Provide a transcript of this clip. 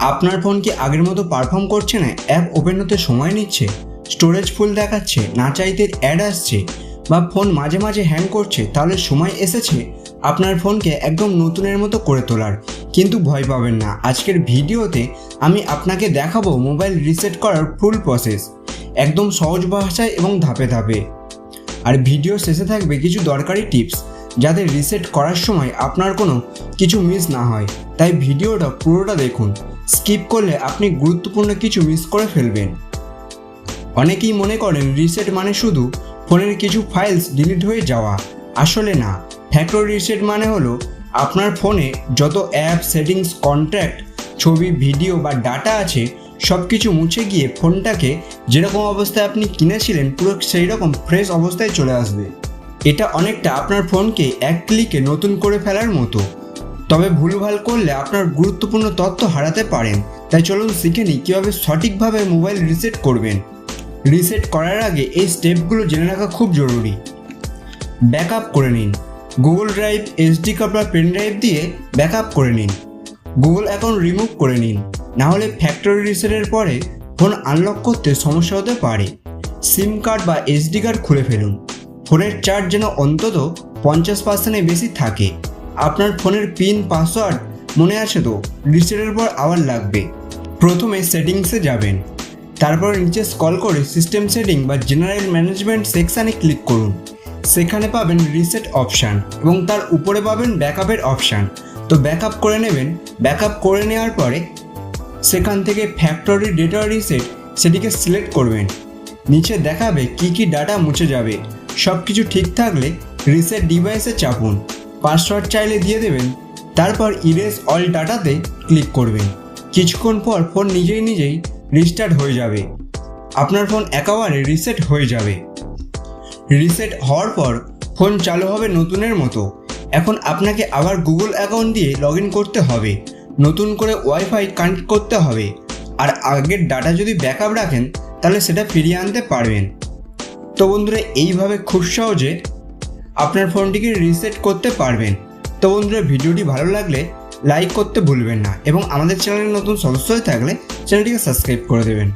আপনার ফোন কি আগের মতো পারফর্ম করছে না? অ্যাপ ওপেন হতে সময় নিচ্ছে? স্টোরেজ ফুল দেখাচ্ছে? না চাইতে অ্যাড আসছে? বা ফোন মাঝে মাঝে হ্যাং করছে? তাহলে সময় এসেছে? আপনার ফোনকে একদম নতুনের মতো করে তোলার। কিন্তু ভয় পাবেন না। আজকের ভিডিওতে আমি আপনাকে দেখাবো মোবাইল রিসেট করার ফুল প্রসেস একদম সহজ ভাষায় এবং ধাপে ধাপে। আর ভিডিও শেষে থাকবে কিছু দরকারি টিপস যাতে রিসেট করার সময় আপনার কোনো কিছু মিস না হয়। তাই ভিডিওটা পুরোটা দেখুন। স্কিপ করলে আপনি গুরুত্বপূর্ণ কিছু মিস করে ফেলবেন। অনেকেই মনে করেন রিসেট মানে শুধু ফোনের কিছু ফাইলস ডিলিট হয়ে যাওয়া। আসলে না ফ্যাক্টরি রিসেট মানে হলো আপনার ফোনে যত অ্যাপ সেটিংস কন্ট্যাক্ট ছবি ভিডিও বা ডাটা আছে সব কিছু মুছে গিয়ে ফোনটাকে যেরকম অবস্থায় আপনি কিনেছিলেন, পুরো সেই রকম ফ্রেশ অবস্থায় চলে আসবে। এটা অনেকটা আপনার ফোনকে এক ক্লিকে নতুন করে ফেলার মতো। তবে ভুলভাল করলে আপনার গুরুত্বপূর্ণ তথ্য হারাতে পারেন। তাই চলুন শিখে নিই কীভাবে সঠিকভাবে মোবাইল রিসেট করবেন। রিসেট করার আগে এই স্টেপগুলো জেনে রাখা খুব জরুরি। ব্যাকআপ করে নিন। গুগল ড্রাইভ, এসডি কার্ড বা পেন ড্রাইভ দিয়ে ব্যাকআপ করে নিন। গুগল অ্যাকাউন্ট রিমুভ করে নিন। না হলে ফ্যাক্টরি রিসেটের পরে ফোন আনলক করতে সমস্যা হতে পারে। সিম কার্ড বা এসডি কার্ড খুলে ফেলুন। ফোনের চার্জ যেন অন্তত পঞ্চাশ পার্সেন্টের বেশি থাকে। আপনার ফোনের পিন, পাসওয়ার্ড মনে আছে তো? রিসেটের পর আবার লাগবে। প্রথমে সেটিংসে যাবেন। তারপর নিচে স্কল করে সিস্টেম সেটিং বা জেনারেল ম্যানেজমেন্ট সেকশানে ক্লিক করুন। সেখানে পাবেন রিসেট অপশান এবং তার উপরে পাবেন ব্যাকআপের অপশান। তো ব্যাকআপ করে নেবেন। ব্যাকআপ করে নেওয়ার পরে সেখান থেকে ফ্যাক্টরি ডেটা রিসেট সেটিকে সিলেক্ট করবেন। নিচে দেখাবে কি কি ডাটা মুছে যাবে। সব কিছু ঠিক থাকলে রিসেট ডিভাইসে চাপুন। পাসওয়ার্ড চাইলে দিয়ে দেবেন, তারপর ইরেজ অল ডাটাতে ক্লিক করবেন। কিছুক্ষণ পর ফোন নিজেই নিজেই রিস্টার্ট হয়ে যাবে। আপনার ফোন একেবারে রিসেট হয়ে যাবে। রিসেট হওয়ার পর ফোন চালু হবে নতুনের মতো। এখন আপনাকে আবার গুগল অ্যাকাউন্ট দিয়ে লগ করতে হবে। নতুন করে ওয়াইফাই কানেক্ট করতে হবে। আর আগের ডাটা যদি ব্যাকআপ রাখেন, তাহলে সেটা ফিরিয়ে আনতে পারবেন। তো বন্ধুরা, এইভাবে খুব সহজে আপনার ফোনটিকে রিসেট করতে পারবেন। তো বন্ধুরা, ভিডিওটি ভালো লাগলে লাইক করতে ভুলবেন না এবং আমাদের চ্যানেলে নতুন সদস্য হয়ে থাকলে চ্যানেলটিকে সাবস্ক্রাইব করে দেবেন।